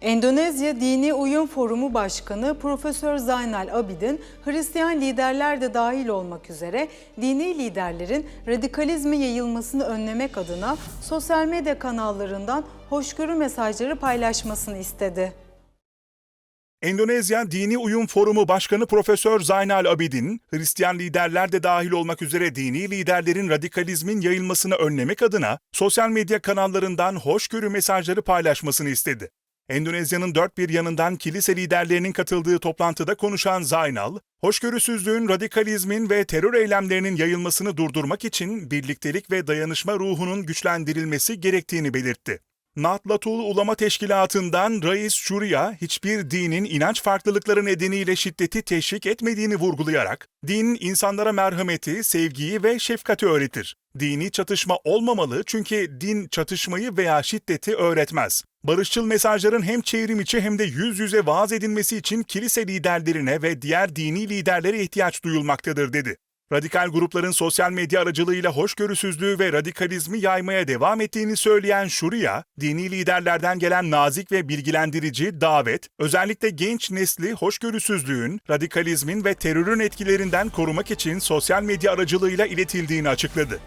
Endonezya Dini Uyum Forumu Başkanı Profesör Zaynal Abidin, Hristiyan liderler de dahil olmak üzere dini liderlerin radikalizmi yayılmasını önlemek adına sosyal medya kanallarından hoşgörü mesajları paylaşmasını istedi. Endonezya Dini Uyum Forumu Başkanı Profesör Zaynal Abidin, Hristiyan liderler de dahil olmak üzere dini liderlerin radikalizmin yayılmasını önlemek adına sosyal medya kanallarından hoşgörü mesajları paylaşmasını istedi. Endonezya'nın dört bir yanından kilise liderlerinin katıldığı toplantıda konuşan Zaynal, hoşgörüsüzlüğün, radikalizmin ve terör eylemlerinin yayılmasını durdurmak için birliktelik ve dayanışma ruhunun güçlendirilmesi gerektiğini belirtti. Nahdlatul Ulama Teşkilatı'ndan Rais Şuriya, hiçbir dinin inanç farklılıkları nedeniyle şiddeti teşvik etmediğini vurgulayarak, din insanlara merhameti, sevgiyi ve şefkati öğretir. Dini çatışma olmamalı çünkü din çatışmayı veya şiddeti öğretmez. Barışçıl mesajların hem çevrim içi hem de yüz yüze vaaz edilmesi için kilise liderlerine ve diğer dini liderlere ihtiyaç duyulmaktadır dedi. Radikal grupların sosyal medya aracılığıyla hoşgörüsüzlüğü ve radikalizmi yaymaya devam ettiğini söyleyen Şuriya, dini liderlerden gelen nazik ve bilgilendirici davet, özellikle genç nesli hoşgörüsüzlüğün, radikalizmin ve terörün etkilerinden korumak için sosyal medya aracılığıyla iletildiğini açıkladı.